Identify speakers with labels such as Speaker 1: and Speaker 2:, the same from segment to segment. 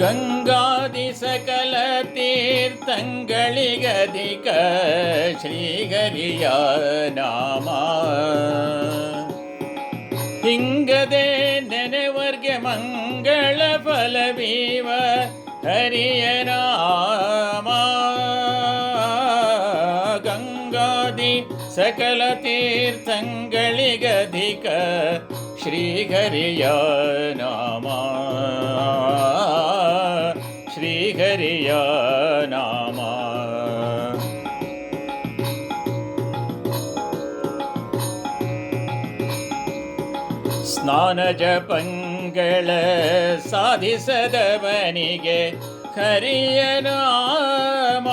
Speaker 1: ಗಂಗಾದಿ ಸಕಲ ತೀರ್ಥಂಗಳಿಗಧಿಕ ಶ್ರೀಹರಿಯ ನಾಮ ಹಿಂಗದೆ ನೆನೆವರ್ಗೆ ಮಂಗಳ ಫಲವೀವ ಹರಿಯ ನಾಮ ಗಂಗಾದಿ ಸಕಲ ತೀರ್ಥಂಗಳಿಗಧಿಕ ಶ್ರೀಹರಿಯ ನಾಮ ಶ್ರೀಹರಿಯ ನಾಮ ಸ್ನಾನ ಜಪಂಗಳ ಸಾಧಿಸದವನಿಗೆ ಹರಿಯ ನಾಮ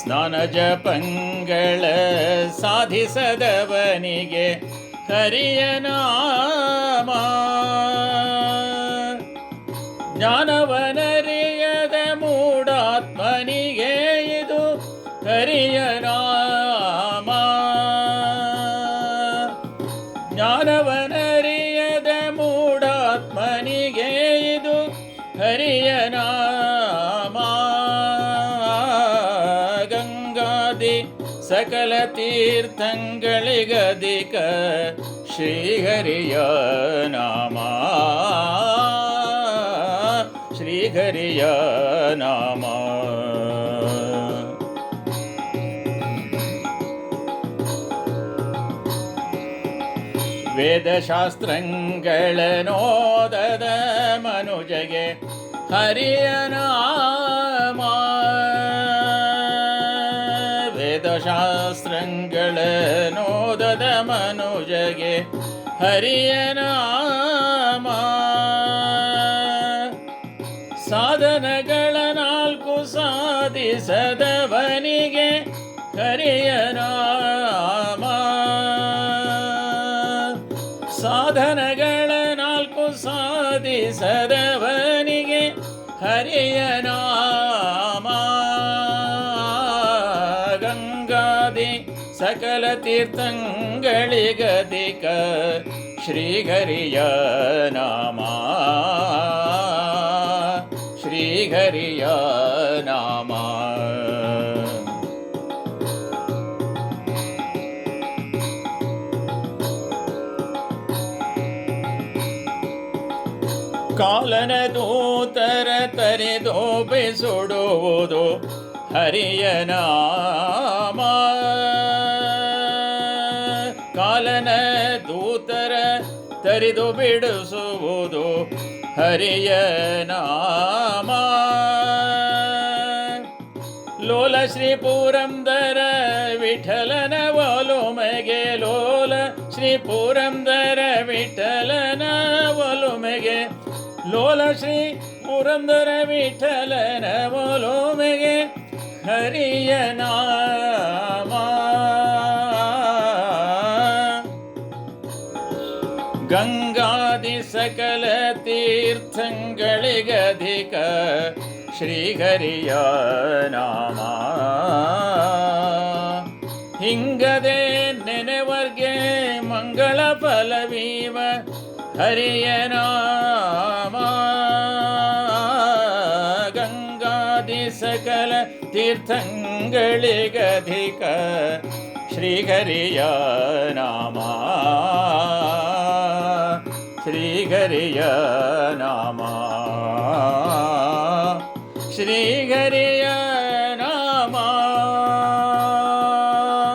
Speaker 1: ಸ್ನಾನ ಜಪಂಗಳ ಸಾಧಿಸದವನಿಗೆ ಹರಿಯ ನಾಮ ಜ್ಞಾನವನರಿಯದ ಮೂಡಾತ್ಮನಿಗೆ ಇದು ಹರಿಯ ನಾಮ. ಜ್ಞಾನವನರಿಯದ ಮೂಢಾತ್ಮನಿಗೆ ಇದು ಹರಿಯ ನಾಮ. ಗಂಗಾದಿ ಸಕಲ ತೀರ್ಥಂಗಳಿಗದಿಕ ಶ್ರೀಹರಿಯ ನಾಮ. हरिया नाम। वेदशास्त्रङ्गळ मनुजगे हरियनाम वेदशास्त्रङ्गणनोदद मनुजगे हरियनाम ಸಾಧನಗಳ ನಾಲ್ಕು ಸಾಧಿಸದವನಿಗೆ ನಾಮ ಸಾಧನಗಳ ನಾಲ್ಕು ಸಾಧಿಸದವನಿಗೆ ಹರಿಯ ಗಂಗಾದಿ ಸಕಲ ತೀರ್ಥಂಗಳಿಗದಿಕ ಶ್ರೀಹರಿಯ ನಾಮ. ಶ್ರೀಹರಿಯ ನಾಮ ಕಾಲನ ದೂತರ ತರೆದು ಬೆಸುಡುವುದು ಹರಿಯ ನಾಮ ಕಾಲನ ದೂತರ ತರಿದು ಬಿಡಿಸುವುದು ಹರಿಯ ನಾಮ. ಲೋಲ ಶ್ರೀ ಪುರಂದರ ವಿಠಲನ ಒಲುಮೆಗೆ, ಲೋಲ ಶ್ರೀ ಪುರಂದರ ವಿಠಲನ ಒಲುಮೆಗೆ, ಲೋಲ ಶ್ರೀ ಪುರಂದರ ವಿಠಲನ ಒಲುಮೆಗೆ, ಹರಿಯ ಸಕಲ ತೀರ್ಥಗಳಿಗಧಿಕ ಶ್ರೀಹರಿಯ ನಾಮ. ಹಿಂಗದೆ ನೆನೆವರ್ಗೆ ಮಂಗಳ ಫಲವೀವ ಹರಿಯ ನಾಮ. ಗಂಗಾದಿ ಸಕಲ ತೀರ್ಥಗಳಿಗಧಿಕ ಶ್ರೀಹರಿಯ ನಾಮ. ಶ್ರೀಹರಿಯ ನಾಮ ಶ್ರೀಹರಿಯ